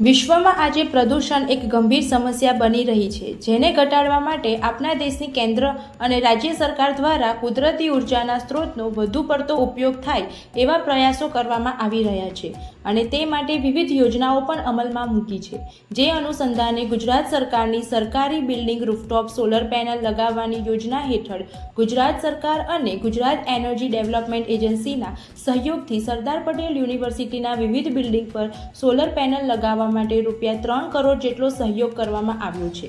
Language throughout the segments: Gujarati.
વિશ્વમાં આજે પ્રદૂષણ એક ગંભીર સમસ્યા બની રહી છે, જેને ઘટાડવા માટે આપણા દેશની કેન્દ્ર અને રાજ્ય સરકાર દ્વારા કુદરતી ઉર્જાના સ્ત્રોતનો વધુ પડતો ઉપયોગ થાય એવા પ્રયાસો કરવામાં આવી રહ્યા છે અને તે માટે વિવિધ યોજનાઓ પણ અમલમાં મૂકી છે. જે અનુસંધાને ગુજરાત સરકારની સરકારી બિલ્ડિંગ રૂફટોપ સોલર પેનલ લગાવવાની યોજના હેઠળ ગુજરાત સરકાર અને ગુજરાત એનર્જી ડેવલપમેન્ટ એજન્સીના સહયોગથી સરદાર પટેલ યુનિવર્સિટીના વિવિધ બિલ્ડિંગ પર સોલર પેનલ લગાવવા માટે રૂપિયા ત્રણ કરોડ જેટલો સહયોગ કરવામાં આવ્યો છે.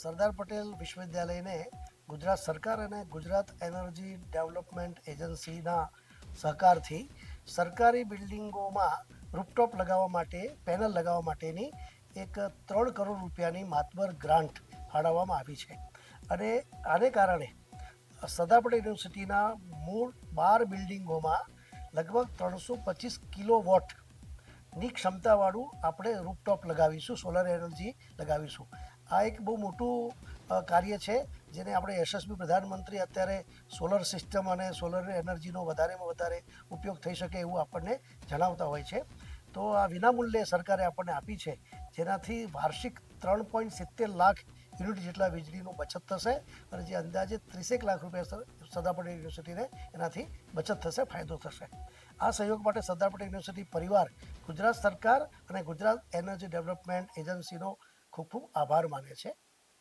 સરદાર પટેલ વિશ્વવિદ્યાલયને ગુજરાત સરકાર અને ગુજરાત એનર્જી ડેવલપમેન્ટ એજન્સીના સહકારથી સરકારી બિલ્ડિંગોમાં રૂપટોપ લગાવવા માટે, પેનલ લગાવવા માટેની એક ત્રણ કરોડ રૂપિયાની માતબર ગ્રાન્ટ ફાળવવામાં આવી છે. અને આને કારણે સરદાર પટેલ યુનિવર્સિટીના મૂળ બાર બિલ્ડિંગોમાં લગભગ ત્રણસો પચીસ કિલો વોટ ની ક્ષમતાવાળું આપણે રૂપટોપ લગાવીશું સોલર એનર્જી લગાવીશું. આ એક બહુ મોટું કાર્ય છે, જેને આપણે યશસ્વી પ્રધાનમંત્રી અત્યારે સોલર સિસ્ટમ અને સોલર એનર્જીનો વધારેમાં વધારે ઉપયોગ થઈ શકે એવું આપણને જણાવતા હોય છે. તો આ વિનામૂલ્યે સરકારે આપણને આપી છે, જેનાથી વાર્ષિક ત્રણ પોઈન્ટ સિત્તેર લાખ યુનિટ જેટલા વીજળીનું બચત થશે અને જે અંદાજે ત્રીસેક લાખ રૂપિયા સર- સરદાર પટેલ યુનિવર્સિટીને એનાથી બચત થશે, ફાયદો થશે. આ સહયોગ માટે સરદાર પટેલ યુનિવર્સિટી પરિવાર, ગુજરાત સરકાર અને ગુજરાત એનર્જી ડેવલપમેન્ટ એજન્સીનો ખૂબ ખૂબ આભાર માને છે.